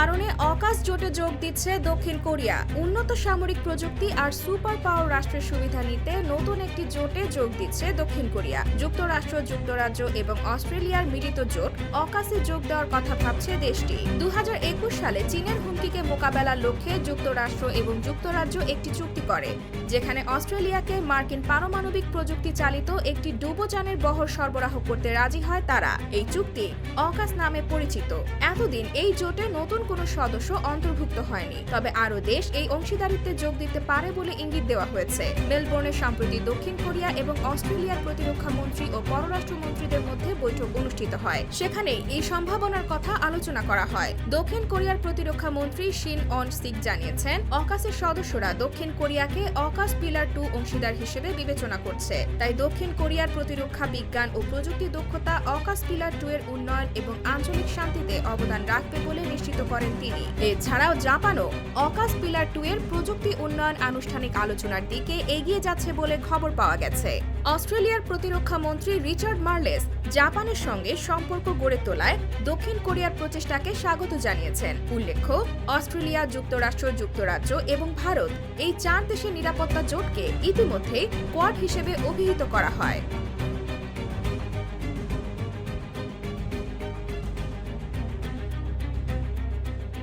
কারণে অকাশ জোটে যোগ দিচ্ছে দক্ষিণ কোরিয়া। উন্নত সামরিক প্রযুক্তি আর সুপার পাওয়ার রাষ্ট্রের সুবিধা নিতে নতুন একটি জোটে যোগ দিচ্ছে দক্ষিণ কোরিয়া। যুক্তরাষ্ট্র, যুক্তরাজ্য এবং অস্ট্রেলিয়ার মিলিত জোট অকাশে যোগ দেওয়ার কথা ভাবছে দেশটি। দুহাজার একুশ সালে চীনের হুমকিকে মোকাবেলার লক্ষ্যে যুক্তরাষ্ট্র এবং যুক্তরাজ্য একটি চুক্তি করে, যেখানে অস্ট্রেলিয়াকে মার্কিন পারমাণবিক প্রযুক্তি চালিত একটি ডুবোযানের বহর সরবরাহ করতে রাজি হয় তারা। এই চুক্তি অকাশ নামে পরিচিত। এতদিন এই জোটে নতুন কোনো সদস্য অন্তর্ভুক্ত হয়নি। তবে আরও দেশ এই অংশীদারিত্বে যোগ দিতে পারে বলে ইঙ্গিত দেওয়া হয়েছে। মেলবোর্নে সম্প্রতি দক্ষিণ কোরিয়া এবং অস্ট্রেলিয়ার প্রতিরক্ষা মন্ত্রী ও পররাষ্ট্রমন্ত্রীদের মধ্যে বৈঠক অনুষ্ঠিত হয়। সেখানে এই সম্ভাবনার কথা আলোচনা করা হয়। দক্ষিণ কোরিয়ার প্রতিরক্ষা মন্ত্রী শিন অন সিক জানিয়েছেন অকাশের সদস্যরা দক্ষিণ কোরিয়াকে অকাশ পিলার টু অংশীদার হিসেবে বিবেচনা করছে। তাই দক্ষিণ কোরিয়ার প্রতিরক্ষা বিজ্ঞান ও প্রযুক্তি দক্ষতা অকাশ পিলার টু এর উন্নয়ন এবং আঞ্চলিক শান্তিতে অবদান রাখবে বলে নিশ্চিত করেন তিনি। এছাড়াও জাপানও অকাশ পিলার টু এর প্রযুক্তি উন্নয়ন আনুষ্ঠানিক আলোচনার দিকে এগিয়ে যাচ্ছে বলে খবর পাওয়া গেছে। অস্ট্রেলিয়ার প্রতিরক্ষা মন্ত্রী রিচার্ড মার্লেস জাপানের সঙ্গে সম্পর্ক গড়ে তোলায় দক্ষিণ কোরিয়ার প্রচেষ্টাকে স্বাগত জানিয়েছেন। উল্লেখ্য, অস্ট্রেলিয়া যুক্তরাষ্ট্র, যুক্তরাজ্য এবং ভারত এই চার দেশের নিরাপত্তা জোটকে ইতিমধ্যেই কোয়াড হিসেবে অভিহিত করা হয়।